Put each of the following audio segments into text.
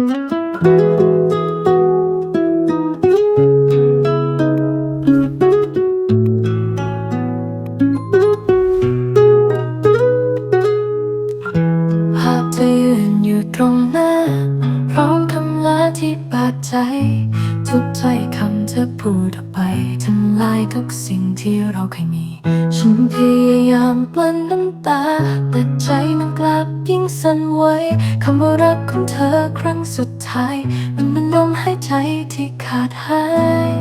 ภาพเธอยืนอยู่ตรงหน้า พร้อมคำลาที่บาดใจ ทุกถ้อยคำเธอพูดออกไปทำลายทุกสิ่งที่เราเคยมี ฉันพยายามกลั้นน้ำตาแต่ สั่นไหวคำว่ารักของเธอครั้งสุดท้าย มันเป็นลมหายใจที่ขาดหาย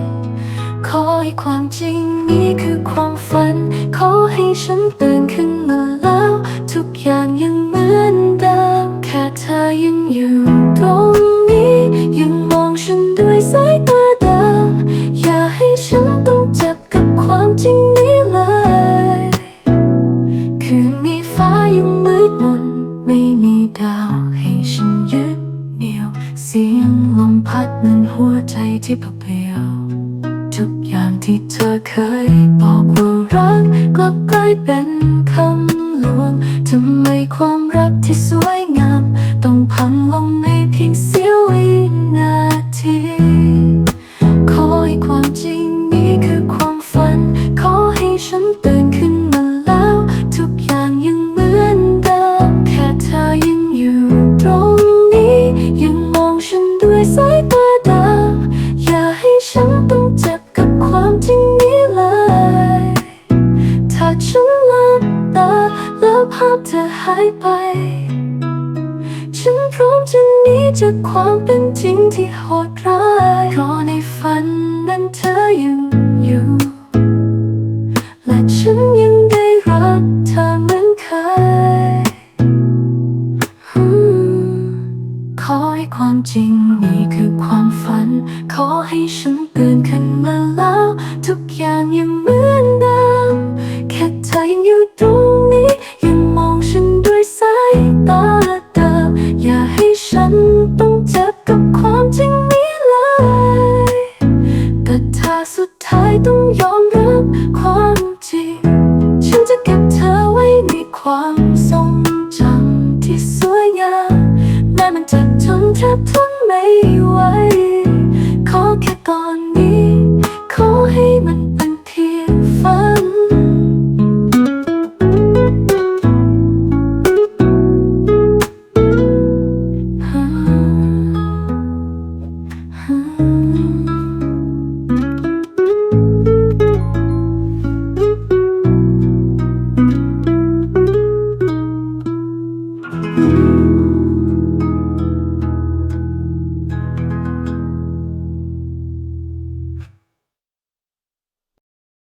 ขอให้ความจริงนี้คือความฝัน ขอให้ฉันตื่นขึ้นมาแล้วทุกอย่าง ที่เปลี่ยวทุกอย่างที่เธอเคยบอกว่ารักกลับกลายเป็นคำ บตาแล้วภาพเธอหายไป ฉันพร้อมจะหนีจากความเป็นจริงที่โหดร้ายเพราะในฝันนั้นเธอยังอยู่ และฉันยังได้รักเธอเหมือนเคยขอให้ความจริงนี่คือความฝัน ขอให้ฉันตื่นขึ้นมาแล้ว ทุกอย่างยัง สุดท้ายต้องยอมรับความจริง ฉันจะเก็บเธอไว้ในความทรงจำที่สวยงามแม้มันจะทนแทบทุก